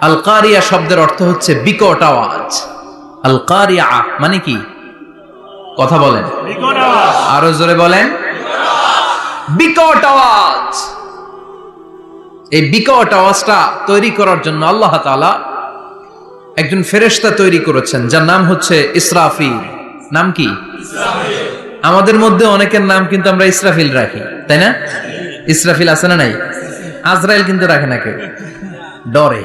আল কারিয়া শব্দের অর্থ হচ্ছে বিকট আওয়াজ। আলকারিয়া মানে কি? কথা বলেন। আরও জোরে বলেন। বিকট আওয়াজ। এই বিকট আওয়াজটা তৈরি করার জন্য আল্লাহ তাআলা একজন ফেরেশতা তৈরি করেছেন যার নাম হচ্ছে ইসরাফিল। নাম কি? আমাদের মধ্যে অনেকের নাম কিন্তু আমরা ইসরাফিল রাখি তাই না? ইসরাফিল আছে না নাই? আজরাইল কিন্তু রাখে না কেউ। ডরে।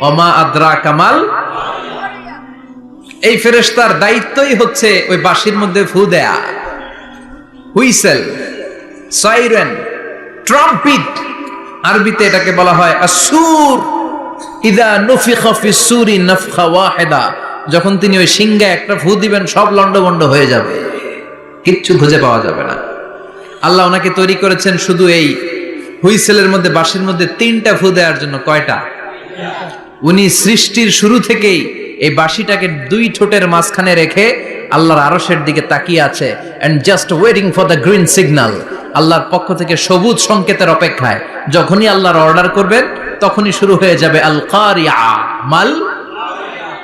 অমা আদ্রা কামাল এই ফেরেশতার দায়িত্বই হচ্ছে ওই বাঁশির মধ্যে ফু দেয়া। Whistle, siren, trumpet. আরবিতে এটাকে বলা হয় আসুর ইদা নুফিখা ফি সুরি নাফখা ওয়াহিদা। যখন তিনি ওই সিংহে একটা ফু দিবেন, সব লন্ডভন্ড হয়ে যাবে। কিচ্ছু খুঁজে পাওয়া যাবে না। আল্লাহ ওনাকে তৈরি করেছেন শুধু এই হুইসেলের মধ্যে, বাঁশির মধ্যে তিনটা ফু দেওয়ার জন্য। কয়টা? উনি সৃষ্টির শুরু থেকেই এই বাঁশিটাকে দুই ঠোঁটের মাঝখানে রেখে আল্লাহর আরশের দিকে তাকিয়ে আছে and just waiting for the green signal আল্লাহর পক্ষ থেকে সবুজ সংকেতের অপেক্ষায়। যখনই আল্লাহর অর্ডার করবেন, তখনই শুরু হয়ে যাবে আল মাল,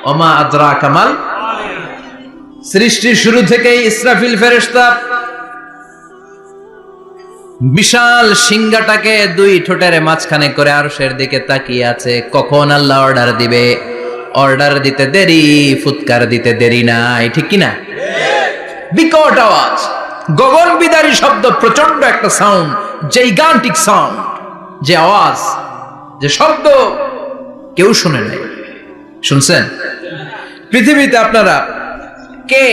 ওমা আদরা কামাল সৃষ্টির শুরু থেকেই ইসরাফিল ফেরেশতা বিশাল সিংহাটাকে দুই ঠোঁটের মাঝখানে করে আরশের দিকে তাকিয়ে আছে। কখন আল্লাহ অর্ডার দিবে? অর্ডার দিতে দেরি, ফুৎকার দিতে দেরি নাই, ঠিক কিনা? বিকট আওয়াজ, গগন বিদারী শব্দ প্রচণ্ড একটা সাউন্ড জৈগান্টিক সাউন্ড যে আওয়াজ, যে শব্দ কেউ শুনে নাই। শুনছেন? পৃথিবীতে আপনারা কে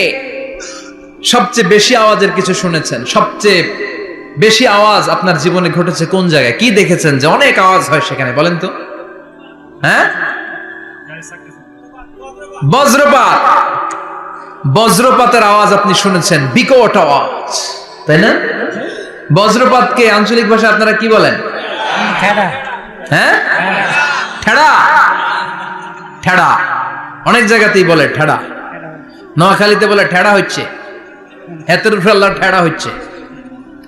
সবচেয়ে বেশি আওয়াজের কিছু শুনেছেন? সবচেয়ে বেশি আওয়াজ আপনার জীবনে ঘটেছে কোন জায়গায়? কি দেখেছেন যে অনেক আওয়াজ হয় সেখানে? বলেন তো। হ্যাঁ? বজ্রপাত। বজ্রপাতের আওয়াজ আপনি শুনেছেন বিকট আওয়াজ তাই না? বজ্রপাতকে আঞ্চলিক ভাষা আপনারা কি বলেন? হ্যাঁ? ঠেড়া। ঠেড়া। অনেক জায়গাতেই বলে ঠেড়া। নোয়াখালীতে বলে ঠেড়া হচ্ছে। উপরে আল্লাহ ঠেড়া হচ্ছে।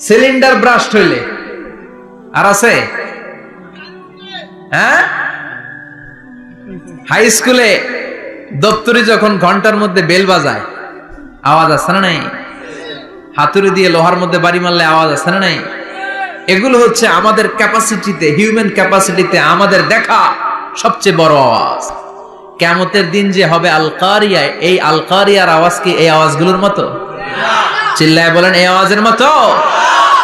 সিলিন্ডার ব্রাস্ট হইলে। আর আছে? হ্যাঁ? হাই স্কুলে দপ্তরি যখন ঘণ্টার মধ্যে বেল বাজায়, আওয়াজ আছে না নাই? হাতুড়ি দিয়ে লোহার মধ্যে বাড়ি মারলে আওয়াজ আছে না নাই? এগুলো হচ্ছে আমাদের ক্যাপাসিটিতে হিউম্যান ক্যাপাসিটিতে আমাদের দেখা সবচেয়ে বড় আওয়াজ। কেমতের দিন যে হবে আলকারিয়ায় এই আলকারিয়ার আওয়াজ কি এই আওয়াজগুলোর মতো? চিল্লায় বলেন, এই আওয়াজের মতো।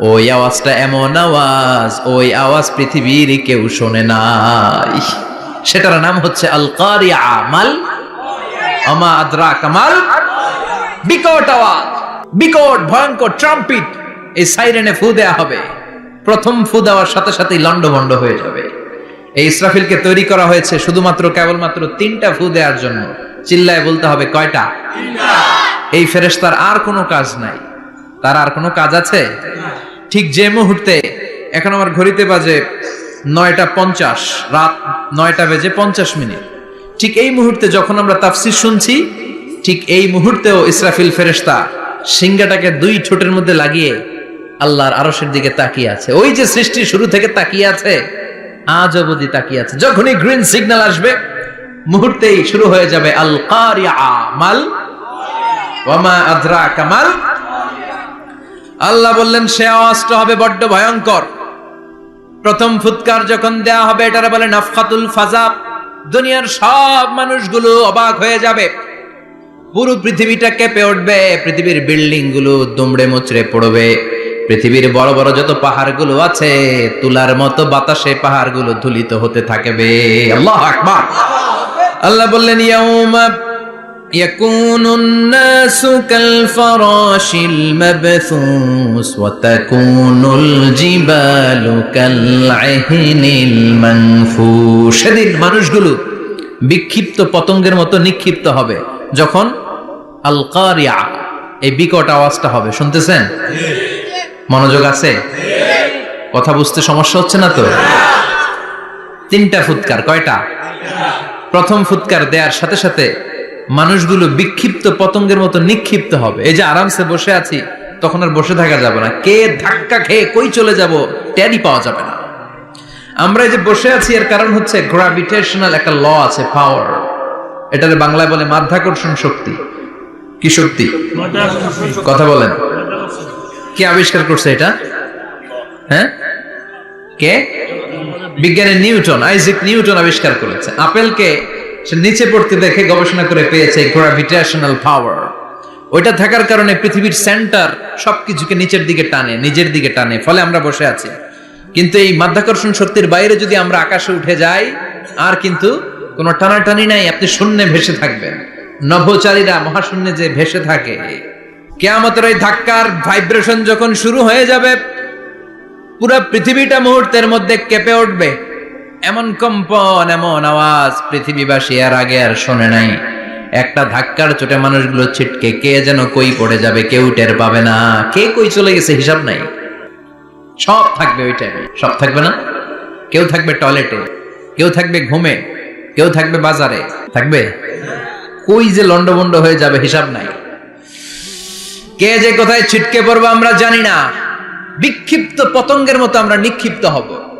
ওই আওয়াজটা এমন আওয়াজ, ওই আওয়াজ পৃথিবীর কেউ শোনে নাই। সেটার নাম হচ্ছে আল কারিয়া মাল আমা কামাল বিকট আওয়াজ, বিকট ভয়ঙ্কর ট্রাম্পিট, এই সাইরেনে ফু দেয়া হবে। প্রথম ফু দেওয়ার সাথে সাথেই লন্ডভন্ড হয়ে যাবে। এই ইসরাফিলকে তৈরি করা হয়েছে শুধুমাত্র, কেবলমাত্র তিনটা ফু দেওয়ার জন্য। চিল্লায় বলতে হবে কয়টা? এই ফেরেশতার আর কোনো কাজ নাই। তার আর কোনো কাজ আছে? ঠিক যে মুহূর্তে, এখন আমার ঘড়িতে বাজে নয়টা পঞ্চাশ, রাত নয়টা বেজে পঞ্চাশ মিনিট। ঠিক এই মুহূর্তে যখন আমরা তাফসির শুনছি, ঠিক এই মুহূর্তেও ইসরাফিল ফেরেশতা সিংহাটাকে দুই ঠোঁটের মধ্যে লাগিয়ে আল্লাহর আরশের দিকে তাকিয়ে আছে। ওই যে সৃষ্টি শুরু থেকে তাকিয়ে আছে, আজ অবধি তাকিয়ে আছে। যখনই গ্রিন সিগন্যাল আসবে, মুহূর্তেই শুরু হয়ে যাবে আল কারিয়া মাল ওয়ামা আদ্রা কামাল আল্লাহ বললেন, সে আওয়াজটা হবে বড্ড ভয়ঙ্কর। প্রথম ফুৎকার যখন দেয়া হবে, এটারে বলে নাফখাতুল ফাজা। দুনিয়ার সব মানুষগুলো অবাক হয়ে যাবে। পুরো পৃথিবীটা কেঁপে উঠবে, পৃথিবীর বিল্ডিংগুলো দুমড়ে মুচড়ে পড়বে। পৃথিবীর বড় বড় যত পাহাড়গুলো আছে, তুলার মতো বাতাসে পাহাড়গুলো ধুলিত হতে থাকবে। আল্লাহ আকবার। আল্লাহ বললেন, ইয়াউমা يكون الناس كالفراش المبثوث وتكون الجبال كالعهن المنفوش সেদিন মানুষগুলো বিক্ষিপ্ত পতঙ্গের মতো নিক্ষিপ্ত হবে যখন আল কারিয়া এই বিকট আওয়াজটা হবে শুনতেছেন মনোযোগ আছে কথা বুঝতে সমস্যা হচ্ছে না তো তিনটা ফুৎকার কয়টা প্রথম ফুৎকার দেওয়ার সাথে সাথে মানুষগুলো বিক্ষিপ্ত পতঙ্গের মতো নিক্ষিপ্ত হবে। এই যে আরামসে বসে আছি, তখন আর বসে থাকা যাবে না। কে ধাক্কা খেয়ে কই চলে যাব ট্যারি পাওয়া যাবে না। আমরা এই যে বসে আছি, এর কারণ হচ্ছে গ্রাভিটেশনাল একটা ল আছে পাওয়ার এটারে বাংলায় বলে মাধ্যাকর্ষণ শক্তি। কি শক্তি? কথা বলেন। কে আবিষ্কার করছে এটা? হ্যাঁ? কে? বিজ্ঞানী নিউটন, আইজিক নিউটন আবিষ্কার করেছে। আপেলকে সে নিচে পড়তে দেখে গবেষণা করে পেয়েছে গ্রাভিটেশনাল পাওয়ার ওইটা থাকার কারণে পৃথিবীর সেন্টার সবকিছুকে নিচের দিকে টানে, নিজের দিকে টানে, ফলে আমরা বসে আছি। কিন্তু এই মাধ্যাকর্ষণ শক্তির বাইরে যদি আমরা আকাশে উঠে যাই, আর কিন্তু কোনো টানাটানি নাই, আপনি শূন্যে ভেসে থাকবেন। নভোচারীরা মহাশূন্যে যে ভেসে থাকে, কেয়ামতের ওই ধাক্কার ভাইব্রেশন যখন শুরু হয়ে যাবে, পুরো পৃথিবীটা মুহূর্তের মধ্যে কেঁপে উঠবে। এমন কম্পন, এমন আওয়াজ পৃথিবীবাসী আর আগে আর শোনে নাই। একটা ধাক্কার চোটে মানুষগুলো ছিটকে, কে যেন কই পড়ে যাবে, কেউ টের পাবে না। কে কই চলে গেছে হিসাব নাই। সব থাকবে ওই টাইমে সব থাকবে না? কেউ থাকবে টয়লেটে, কেউ থাকবে ঘুমে, কেউ থাকবে বাজারে। থাকবে? কই যে লন্ডভন্ড হয়ে যাবে হিসাব নাই। কে যে কোথায় ছিটকে পড়ব আমরা জানি না। বিক্ষিপ্ত পতঙ্গের মতো আমরা নিক্ষিপ্ত হব।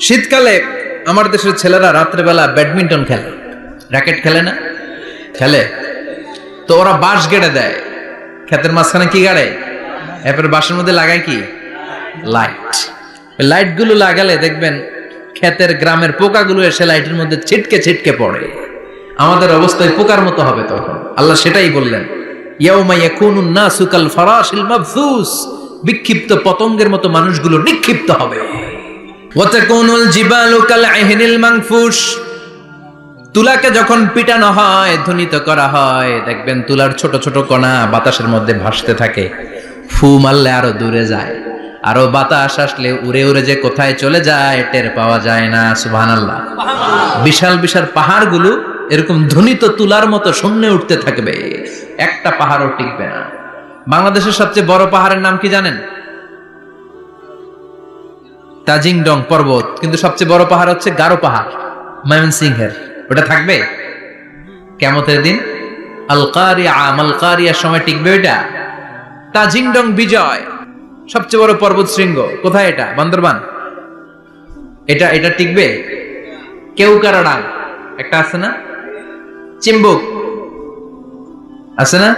শীতকালে আমার দেশের ছেলেরা রাত্রেবেলা ব্যাডমিন্টন খেলে। র্যাকেট খেলে না? খেলে। তো ওরা বাঁশ গেড়ে দেয়। ক্ষেতের মাঝখানে কি গাড়ে? এরপরে বাঁশের মধ্যে লাগায় কি? লাইট লাইটগুলো লাগালে দেখবেন ক্ষেতের গ্রামের পোকাগুলো এসে লাইটের মধ্যে ছিটকে ছিটকে পড়ে। আমাদের অবস্থায় পোকার মতো হবে তখন। আল্লাহ সেটাই বললেন বিক্ষিপ্ত পতঙ্গের মতো মানুষগুলো নিক্ষিপ্ত হবে। ওয়াতাকুনুল জিবালু কাল আহিনিল মানফুস তুলাকে যখন পিটানো হয় ধ্বনিত করা হয়, দেখবেন তুলার ছোট ছোট কণা বাতাসের মধ্যে ভাসতে থাকে। ফু মারলে আরও দূরে যায়। আরও বাতাস আসলে উড়ে উড়ে যে কোথায় চলে যায়, টের পাওয়া যায় না, সুবহানাল্লাহ। বিশাল বিশাল পাহাড়গুলো এরকম ধ্বনিত তুলার মতো শূন্যে উঠতে থাকবে। একটা পাহাড়ও টিকবে না। বাংলাদেশের সবচেয়ে বড় পাহাড়ের নাম কি জানেন? তাজিংডং পর্বত, কিন্তু সবচেয়ে বড় পাহাড় হচ্ছে গারো পাহাড়, ময়মনসিংহের। ওটা থাকবে? কেমতের দিন? আলকারিয়া, মালকারিয়ার সময় টিকবে ওইটা? তাজিংডং বিজয়, সবচেয়ে বড় পর্বত শৃঙ্গ, কোথায় এটা? বান্দরবান? এটা এটা টিকবে? কেউ কারাডাং একটা আছে না? চিম্বুক, আছে না?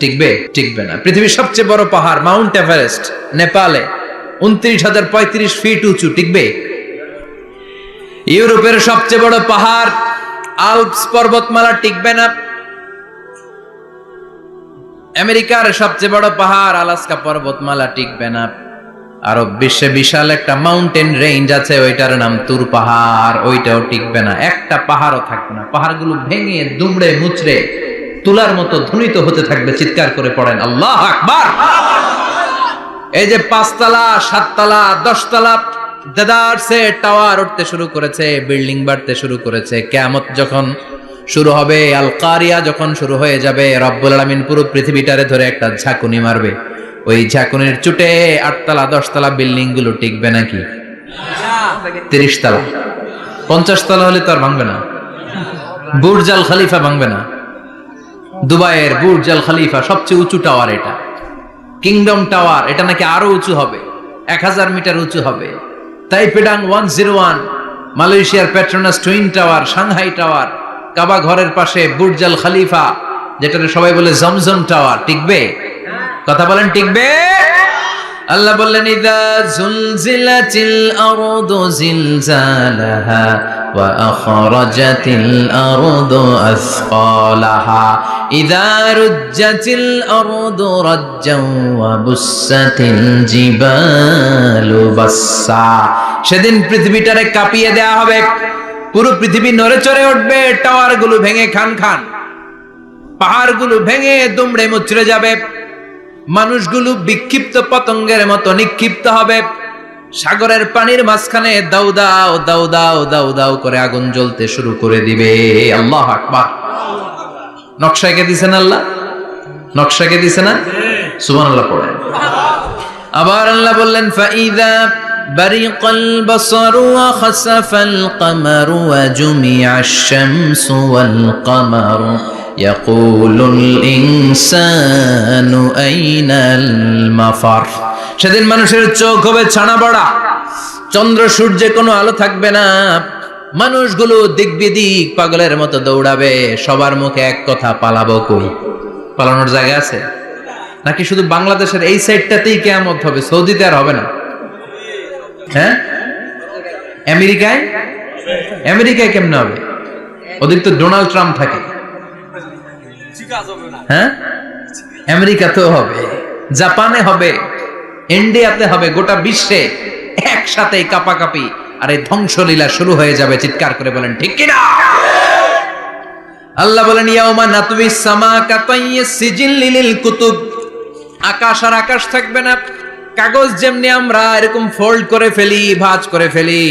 টিকবে টিকবে না। পৃথিবীর সবচেয়ে বড় পাহাড়, মাউন্ট এভারেস্ট, নেপালে। উনত্রিশ হাজার পঁয়ত্রিশ ফিট উঁচু টিকবে ইউরোপের সবচেয়ে বড় পাহাড়, আলপস পর্বতমালা টিকবে না। আমেরিকার সবচেয়ে বড় পাহাড়, আলাস্কা পর্বতমালা টিকবে না। আরব বিশ্বে বিশাল একটা মাউন্টেন রেঞ্জ আছে, ওইটার নাম তুর পাহাড়, ওইটাও টিকবে না। একটা পাহাড়ও থাকবে না। পাহাড়গুলো ভেঙে, দুমড়ে, মুচড়ে, তুলার মতো ধ্বনিত হতে থাকবে, চিৎকার করে পড়েন। আল্লাহ আকবার! এই যে পাঁচতলা, সাততলা, দশতলা দেদারসে টাওয়ার উঠতে শুরু করেছে বিল্ডিং বাড়তে শুরু করেছে। কেয়ামত যখন শুরু হবে আল কারিয়া যখন শুরু হয়ে যাবে, রব্বুল আলামিন পুরো পৃথিবীটারে ধরে একটা ঝাঁকুনি মারবে। ওই ঝাঁকুনির চুটে আটতলা, দশতলা বিল্ডিংগুলো টিকবে নাকি? তিরিশ তলা হলে তো আর ভাঙবে না। বুর্জাল খালিফা ভাঙবে না। দুবাইয়ের বুর্জাল খালিফা সবচেয়ে উঁচু টাওয়ার এটা। কিংডম টাওয়ার এটা নাকি আরও উঁচু হবে। এক হাজার মিটার উঁচু হবে। তাই পেডাং ওয়ান জিরো ওয়ান মালয়েশিয়ার Petronas twin tower Shanghai tower Kaaba ঘরের পাশে বুর্জাল খালিফা যেটাকে সবাই বলে জমজম টাওয়ার টিকবে? কথা বলেন, টিকবে? আল্লাহ বললেন, ইদা জুলজিলাতিল আরদু জিলজালাহা ওয়া আখরাজাতিল আরদু আসফালাহা সেদিন পৃথিবীটারে কাঁপিয়ে দেয়া হবে। পুরো পৃথিবী নড়ে চড়ে উঠবে। টাওয়ারগুলো ভেঙে খান খান। পাহাড়গুলো ভেঙে দুমড়ে মুচড়ে যাবে। মানুষগুলো বিক্ষিপ্ত পতঙ্গের মতো নিক্ষিপ্ত হবে। সাগরের পানির মাঝখানে দাউ দাও দাউ দাও দাউ দাউ করে আগুন জ্বলতে শুরু করে দিবে। আল্লাহ আকবার। নকশাকে দিছেন আল্লাহ নকশাকে দিছে না সুবহান আল্লাহ পড়েন আবার আল্লাহ বললেন ফাইদা برق البصر وخسف القمر وجمع الشمس والقمر يقول الإنسان أين المفر সেদিন মানুষের চোখ হবে ছানা বড়া চন্দ্র সূর্যে কোনো আলো থাকবে না মানুষগুলো দিক পাগলের মতো দৌড়াবে, সবার মুখে এক কথা, পালাবো কই? পালানোর জায়গা আছে? নাকি শুধু বাংলাদেশের এই সাইডটাতেই কেয়ামত হবে, সৌদিতে আর হবে না? হ্যাঁ? আমেরিকায়? আমেরিকায় কেমনে হবে? ওদের তো ডোনাল্ড ট্রাম্প থাকে। হ্যাঁ? আমেরিকাতেও হবে, জাপানে হবে, ইন্ডিয়াতে হবে, গোটা বিশ্বে একসাথে কাপাকাপি। আর এই ধ্বংসলীলা শুরু হয়ে যাবে, চিৎকার করে বলেন, ঠিক কিনা? আল্লাহ বলেন ইয়াউমা নাতবি সামা কাতাইয়ে সিজিল লিলিল কুতুব। আকাশ আর আকাশ থাকবে না, কাগজ যেমনি আমরা এরকম ফোল্ড করে ফেলি, ভাঁজ করে ফেলি,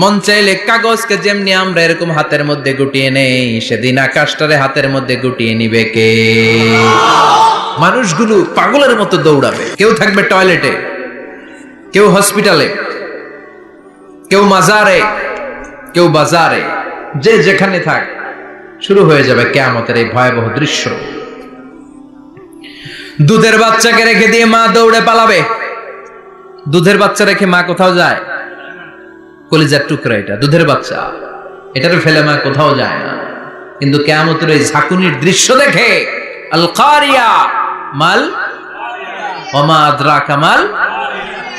মন চাইলে কাগজকে যেমনি আমরা এরকম হাতের মধ্যে গুটিয়ে নেই, সেদিন আকাশটারে হাতের মধ্যে গুটিয়ে নিবে কে? মানুষগুলো পাগলের মতো দৌড়াবে। কেউ থাকবে টয়লেটে, কেউ হসপিটালে কেউ মাজারে, কেউ বাজারে, যে যেখানে থাক, শুরু হয়ে যাবে কেয়ামতের এই ভয়াবহ দৃশ্য। দুধের বাচ্চাকে রেখে দিয়ে মা দৌড়ে পালাবে। দুধের বাচ্চা রেখে মা কোথাও যায়? কলিজার টুকরা এটা, দুধের বাচ্চা। এটারে ফেলে মা কোথাও যায় না। কিন্তু কেয়ামতের এই ঝাঁকুনির দৃশ্য দেখে আল কারিয়া মাল ওমা আদ্রা কামাল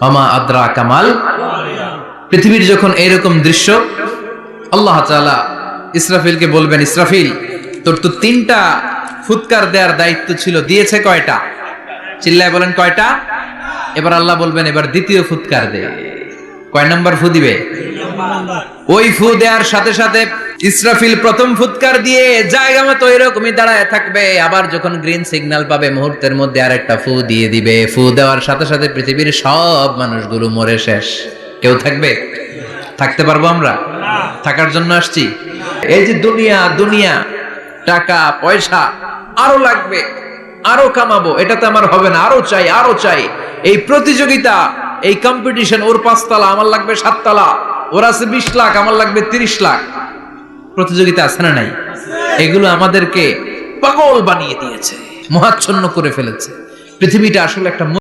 আমা আদ্রা কামাল পৃথিবীর যখন এরকম দৃশ্য, আল্লাহ তাআলা ইসরাফিলকে বলবেন, ইসরাফিল, তোর তো তিনটা ফুৎকার দেওয়ার দায়িত্ব ছিল, দিয়েছে কয়টা? চিল্লায় বলেন, কয়টা? এবার আল্লাহ বলবেন, এবার দ্বিতীয় ফুৎকার দে। কয় নাম্বার ফু দিবে? ওই ফু দেওয়ার সাথে সাথে ইসরাফিল প্রথম ফুৎকার দিয়ে জায়গা মতো এরকমই দাঁড়ায় থাকবে। আবার যখন গ্রিন সিগন্যাল পাবে, মুহূর্তের মধ্যে আর একটা ফু দিয়ে দিবে। ফু দেওয়ার সাথে সাথে পৃথিবীর সব মানুষগুলো মরে শেষ। কেউ থাকবে? থাকতে পারব আমরা? থাকার জন্য আসছি। এই যে দুনিয়া দুনিয়া, টাকা, পয়সা, আরও লাগবে, আরও কামাবো, এটা তো আমার হবে না। আরও চাই আরও চাই। এই প্রতিযোগিতা, এই কম্পিটিশন ওর পাঁচতলা, আমার লাগবে সাততলা। ওর আছে বিশ লাখ, আমার লাগবে তিরিশ লাখ। প্রতিযোগিতা আছে না নাই? এগুলো আমাদেরকে পাগল বানিয়ে দিয়েছে, মহাচ্ছন্ন করে ফেলেছে। পৃথিবীটা আসলে একটা